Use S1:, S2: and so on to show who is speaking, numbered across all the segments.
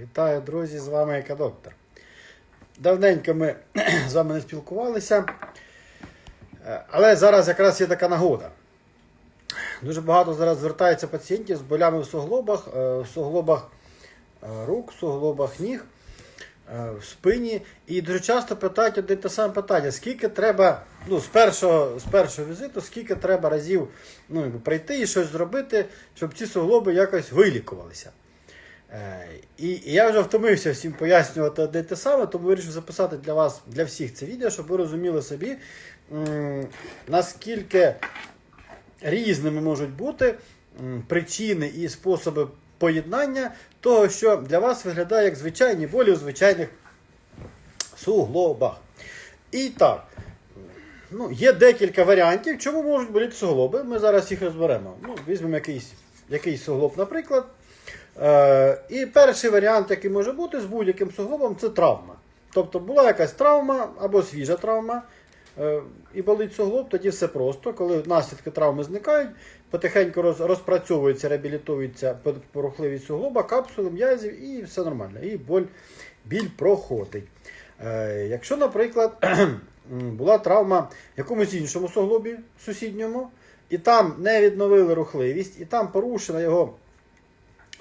S1: Вітаю, друзі! З вами Екадоктор. Давненько ми з вами не спілкувалися, Е, але зараз якраз є така нагода. Дуже багато зараз звертається пацієнтів з болями в суглобах, е, в суглобах е, рук, в суглобах ніг, в спині. І дуже часто питають одне те саме питання: скільки треба, ну, з першого, з першого візиту, скільки треба разів ну, прийти і щось зробити, щоб ці суглоби якось вилікувалися. Е, І, і я вже втомився всім пояснювати одне те саме, тому вирішив записати для вас, для всіх це відео, щоб ви розуміли собі, наскільки різними можуть бути причини і способи поєднання того, що для вас виглядає як звичайні болі у звичайних суглобах. І так, ну, є декілька варіантів, чому можуть боліти суглоби. Ми зараз їх розберемо. Ну, візьмемо якийсь, якийсь суглоб, наприклад. Е, і перший варіант, який може бути з будь-яким суглобом, це травма. Тобто була якась травма або свіжа травма, е, і болить суглоб, тоді все просто. Коли наслідки травми зникають, потихеньку розпрацьовується, реабілітується порухливість суглоба, капсули, м'язів і все нормально. І боль, біль проходить. Е, якщо, наприклад, була травма в якомусь іншому суглобі сусідньому, і там не відновили рухливість, і там порушена його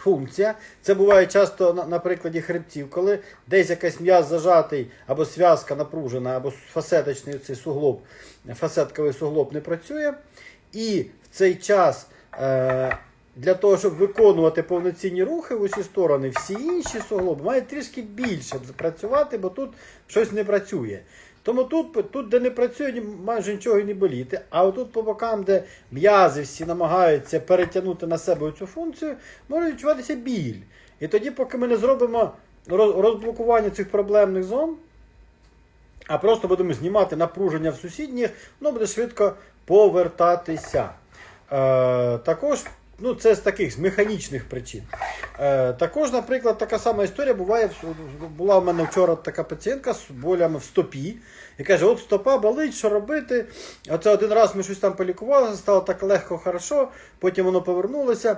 S1: функція. Це буває часто на, на прикладі хребтів, коли десь якийсь м'яз зажатий, або зв'язка напружена, або фасеточний цей суглоб, фасетковий суглоб не працює. І в цей час е, для того, щоб виконувати повноцінні рухи в усі сторони, всі інші суглоби мають трішки більше працювати, бо тут щось не працює. Тому тут, тут, де не працює, майже нічого і не боліти. А отут по бокам, де м'язи всі намагаються перетягнути на себе цю функцію, може відчуватися біль. І тоді, поки ми не зробимо розблокування цих проблемних зон, а просто будемо знімати напруження в сусідніх, воно буде швидко повертатися. Е, також, ну це з таких з механічних причин. Е, також, наприклад, така сама історія буває. Була в мене вчора така пацієнтка з болями в стопі. І каже, от стопа болить, що робити? Оце один раз ми щось там полікували, стало так легко, хорошо, потім воно повернулося. Е,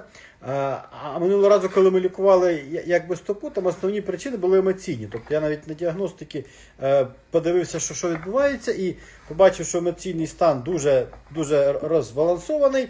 S1: А минулого разу, коли ми лікували якби стопу, там основні причини були емоційні. Тобто я навіть на діагностики е, подивився, що, що відбувається, і побачив, що емоційний стан дуже, дуже розбалансований.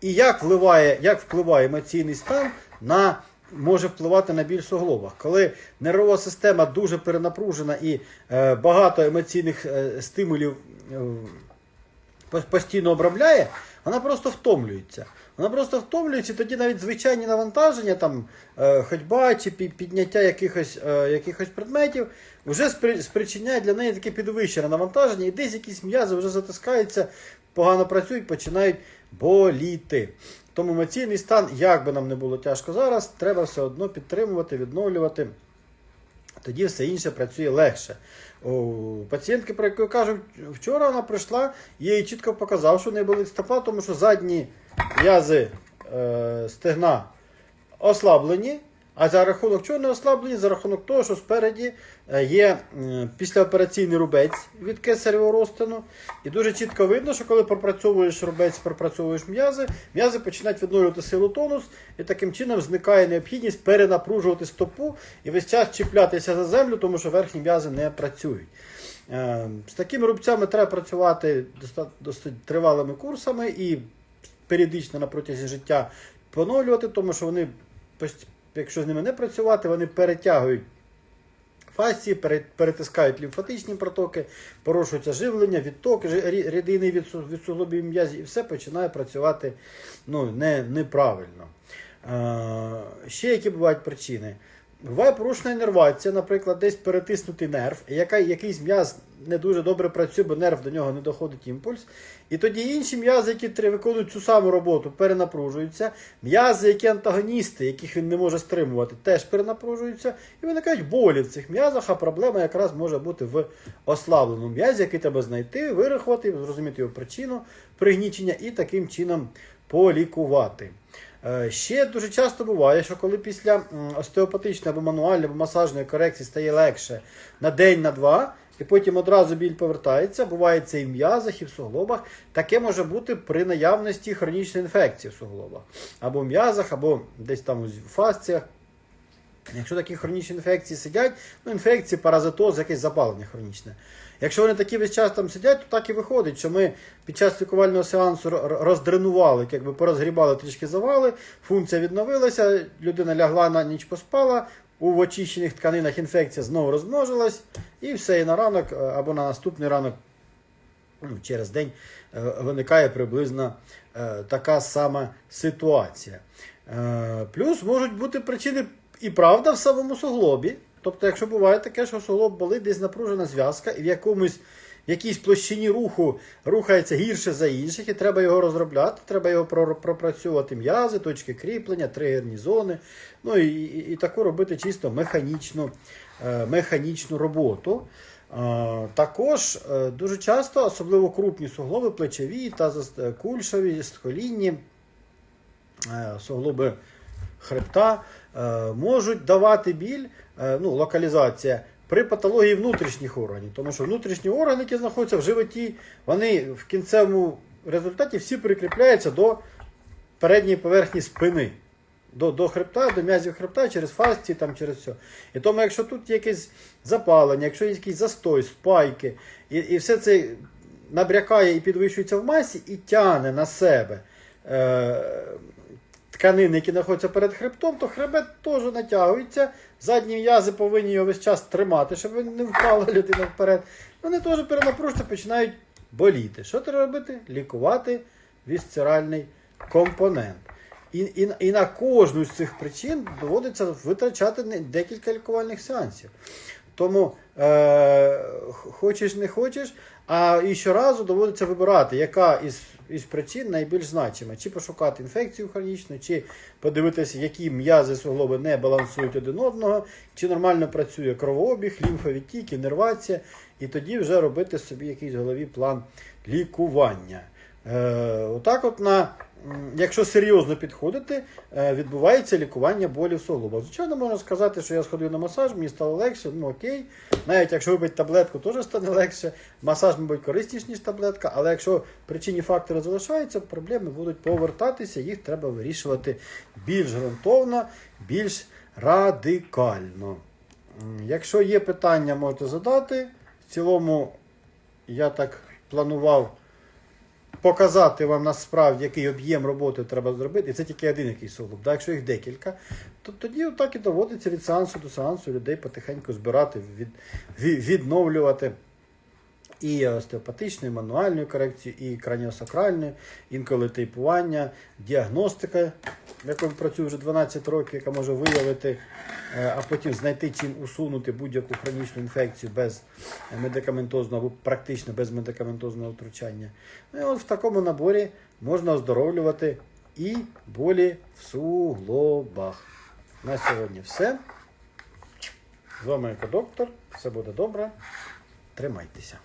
S1: І як впливає, як впливає емоційний стан на може впливати на біль в. Коли нервова система дуже перенапружена і е, багато емоційних е, стимулів е, постійно обробляє, вона просто втомлюється. Вона просто втомлюється, тоді навіть звичайні навантаження, там, е, ходьба чи підняття якихось, е, якихось предметів, вже спричиняє для неї таке підвищене навантаження, і десь якісь м'язи вже затискаються, погано працюють, починають боліти. Тому емоційний стан, як би нам не було тяжко зараз, треба все одно підтримувати, відновлювати. Тоді все інше працює легше. У пацієнтки, про яку я кажу, вчора вона прийшла, я їй чітко показав, що в неї болить стопа, тому що задні м'язи е, стегна ослаблені. А за рахунок чого не ослаблені? За рахунок того, що спереді е, є післяопераційний рубець від кесаревого розтину. І дуже чітко видно, що коли пропрацьовуєш рубець, пропрацьовуєш м'язи, м'язи починають відновлювати силу тонус, і таким чином зникає необхідність перенапружувати стопу і весь час чіплятися за землю, тому що верхні м'язи не працюють. Е, З такими рубцями треба працювати досить тривалими курсами і періодично на протязі життя поновлювати, тому що вони, якщо з ними не працювати, вони перетягують фасції, перетискають лімфатичні протоки, порушується живлення, відток рідини від суглобів м'язів, і все починає працювати ну, не, неправильно. Е, ще які бувають причини? Буває порушена іннервація, наприклад, десь перетиснутий нерв, яка, якийсь м'яз не дуже добре працює, бо нерв до нього не доходить імпульс. І тоді інші м'язи, які виконують цю саму роботу, перенапружуються. М'язи, які антагоністи, яких він не може стримувати, теж перенапружуються. І виникають болі в цих м'язах, а проблема якраз може бути в ослабленому м'язі, який треба знайти, вирахувати, зрозуміти його причину пригнічення і таким чином полікувати. Е, Ще дуже часто буває, що коли після остеопатичної або мануальної або масажної корекції стає легше на день, на два, і потім одразу біль повертається, буває це і в м'язах, і в суглобах. Таке може бути при наявності хронічної інфекції в суглобах. Або в м'язах, або десь там у фасціях. Якщо такі хронічні інфекції сидять, ну інфекції, паразитоз, якесь запалення хронічне. Якщо вони такі весь час там сидять, то так і виходить, що ми під час лікувального сеансу роздренували, якби порозгрібали трішки завали, функція відновилася, людина лягла на ніч поспала, у очищених тканинах інфекція знову розмножилась, і все, і на ранок е, або на наступний ранок ну, через день е, виникає приблизно е, така сама ситуація. Плюс можуть бути причини і правда в самому суглобі. Тобто, якщо буває таке, що суглоб болить, десь напружена зв'язка, і в якомусь в якійсь площині руху рухається гірше за інших, і треба його розробляти, треба його про- пропрацьовувати м'язи, точки кріплення, тригерні зони. Ну і, і, таку робити чисто механічну, е, механічну роботу. Е, Також е, дуже часто, особливо крупні суглоби, плечові та зас- кульшові, стхолінні, е, суглоби хребта е, можуть давати біль, е, ну, локалізація при патології внутрішніх органів. Тому що внутрішні органи, які знаходяться в животі, вони в кінцевому результаті всі прикріпляються до передньої поверхні спини. До, до хребта, до м'язів хребта через фасції, там через все. І тому, якщо тут є якесь запалення, якщо є якийсь застой, спайки, і, і все це набрякає і підвищується в масі, і тягне на себе е, тканини, які знаходяться перед хребтом, то хребет теж натягується. Задні м'язи повинні його весь час тримати, щоб не впала людина вперед. Вони теж перенапружаться, починають боліти. Що треба робити? Лікувати вісцеральний компонент. І, і, і на кожну з цих причин доводиться витрачати декілька лікувальних сеансів. Тому е, хочеш не хочеш, а і щоразу доводиться вибирати, яка із, із причин найбільш значима. Чи пошукати інфекцію хронічну, чи подивитися, які м'язи суглоби не балансують один одного, чи нормально працює кровообіг, лімфовідтік, іннервація, і тоді вже робити собі якийсь голові план лікування. Е, отак, от на, якщо серйозно підходити, е, відбувається лікування болі в суглобах. Звичайно, можна сказати, що я сходив на масаж, мені стало легше, ну окей. Навіть якщо випити таблетку, теж стане легше. Масаж, мабуть, корисніший, ніж таблетка, але якщо причинні фактори залишаються, проблеми будуть повертатися, їх треба вирішувати більш ґрунтовно, більш радикально. Якщо є питання, можете задати. В цілому, я так планував показати вам насправді, який об'єм роботи треба зробити, і це тільки один якийсь суглоб. Да? Якщо їх декілька, то тоді так і доводиться від сеансу до сеансу людей потихеньку збирати, від, від, відновлювати і остеопатичну, і мануальну корекцію, і краніосакральну, інколи тейпування, діагностика, якою працюю вже 12 років, яка може виявити, е, а потім знайти чим усунути будь-яку хронічну інфекцію без медикаментозного або практично без медикаментозного втручання. Ну і от в такому наборі можна оздоровлювати і болі в суглобах. На сьогодні все. З вами Екодоктор. Все буде добре. Тримайтеся.